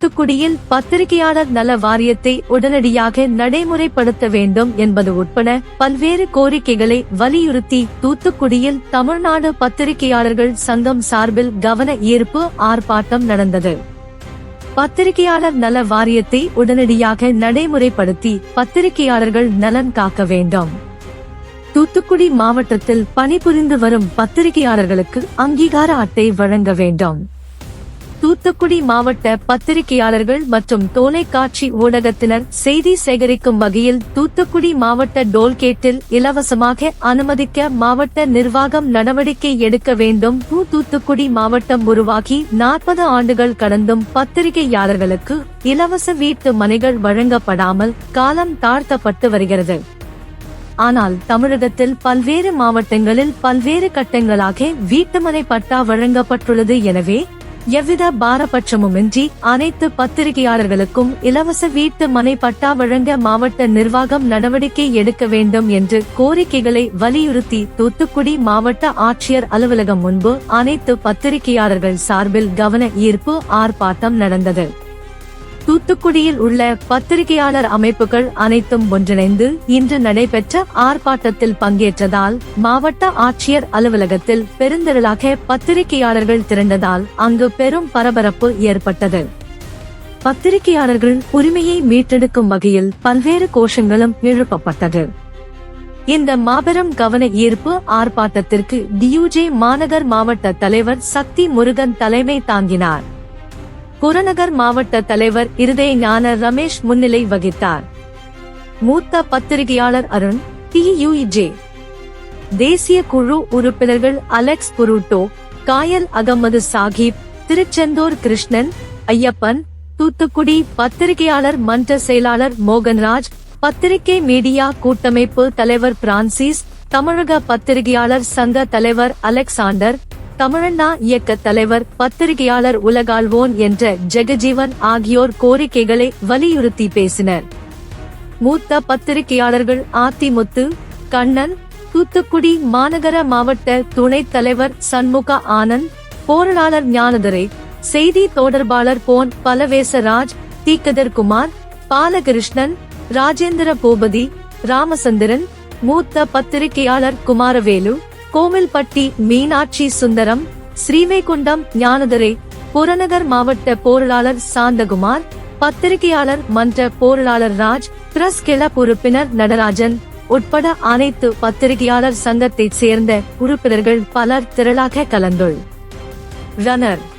தூத்துக்குடியில் பத்திரிகையாளர் நல வாரியத்தை உடனடியாக நடைமுறைப்படுத்த வேண்டும் என்பது உட்பட பல்வேறு கோரிக்கைகளை வலியுறுத்தி தூத்துக்குடியில் தமிழ்நாடு பத்திரிகையாளர்கள் சங்கம் சார்பில் கவன ஈர்ப்பு ஆர்ப்பாட்டம் நடந்தது. பத்திரிகையாளர் நல வாரியத்தை உடனடியாக நடைமுறைப்படுத்தி பத்திரிகையாளர்கள் நலன் காக்க வேண்டும். தூத்துக்குடி மாவட்டத்தில் பணிபுரிந்து வரும் பத்திரிகையாளர்களுக்கு அங்கீகார அட்டை வழங்க வேண்டும். தூத்துக்குடி மாவட்ட பத்திரிகையாளர்கள் மற்றும் தொலைக்காட்சி ஊடகத்தினர் செய்தி சேகரிக்கும் வகையில் தூத்துக்குடி மாவட்ட டோல்கேட்டில் இலவசமாக அனுமதிக்க மாவட்ட நிர்வாகம் நடவடிக்கை எடுக்க வேண்டும். தூ தூத்துக்குடி மாவட்டம் உருவாகி நாற்பது ஆண்டுகள் கடந்தும் பத்திரிகையாளர்களுக்கு இலவச வீட்டு மனைகள் வழங்கப்படாமல் காலம் தாழ்த்தப்பட்டு வருகிறது. ஆனால் தமிழகத்தில் பல்வேறு மாவட்டங்களில் பல்வேறு கட்டங்களாக வீட்டுமனை பட்டா வழங்கப்பட்டுள்ளது. எனவே எவ்வித பாரபட்சமுமின்றி அனைத்து பத்திரிகையாளர்களுக்கும் இலவச வீட்டு மனை பட்டா வழங்க மாவட்ட நிர்வாகம் நடவடிக்கை எடுக்க வேண்டும் என்று கோரிக்கைகளை வலியுறுத்தி தூத்துக்குடி மாவட்ட ஆட்சியர் அலுவலகம் முன்பு அனைத்து பத்திரிகையாளர்கள் சார்பில் கவன ஈர்ப்பு ஆர்ப்பாட்டம் நடந்தது. தூத்துக்குடியில் உள்ள பத்திரிகையாளர் அமைப்புகள் அனைத்தும் ஒன்றிணைந்து இன்று நடைபெற்ற ஆர்ப்பாட்டத்தில் பங்கேற்றதால் மாவட்ட ஆட்சியர் அலுவலகத்தில் பெருந்திரளாக பத்திரிகையாளர்கள் திரண்டதால் அங்கு பெரும் பரபரப்பு ஏற்பட்டது. பத்திரிகையாளர்கள் உரிமையை மீட்டெடுக்கும் வகையில் பல்வேறு கோஷங்களும் எழுப்பப்பட்டது. இந்த மாபெரும் கவன ஈர்ப்பு ஆர்ப்பாட்டத்திற்கு டியூஜே மாநகர் மாவட்ட தலைவர் சக்தி முருகன் தலைமை தாங்கினார். புறநகர் மாவட்ட தலைவர் இருதய ஞான ரமேஷ் முன்னிலை வகித்தார். மூத்த பத்திரிகையாளர் அருண் டியூஇஜே தேசிய குழு உறுப்பினர்கள் அலெக்ஸ் புருட்டோ காயல் அகமது சாஹிப் திருச்செந்தூர் கிருஷ்ணன் ஐயப்பன் தூத்துக்குடி பத்திரிகையாளர் மன்ற செயலாளர் மோகன்ராஜ் பத்திரிகை மீடியா கூட்டமைப்பு தலைவர் பிரான்சிஸ் தமிழக பத்திரிகையாளர் சங்க தலைவர் அலெக்சாண்டர் தமிழண்ணா இயக்க தலைவர் பத்திரிகையாளர் உலகாழ்வோன் என்ற ஜெகஜீவன் ஆகியோர் கோரிக்கைகளை வலியுறுத்தி பேசினர். மூத்த பத்திரிகையாளர்கள் ஆத்திமுத்து கண்ணன் தூத்துக்குடி மாநகர மாவட்ட துணைத் தலைவர் சண்முக ஆனந்த் போராளர் ஞானதுரை செய்தி தொடர்பாளர் போன் பலவேசராஜ் தீக்கதர் குமார் பாலகிருஷ்ணன் ராஜேந்திர பூபதி ராமசந்திரன் மூத்த பத்திரிகையாளர் குமாரவேலு கோவில்பட்டி மீனாட்சி சுந்தரம் ஸ்ரீவைகுண்டம் ஞானதுரை புறநகர் மாவட்ட பொருளாளர் சாந்தகுமார் பத்திரிகையாளர் மன்ற பொருளாளர் ராஜ் பிரஸ் கிளப் உறுப்பினர் நடராஜன் உட்பட அனைத்து பத்திரிகையாளர் சங்கத்தைச் சேர்ந்த உறுப்பினர்கள் பலர் திரளாக கலந்துள். ரனர்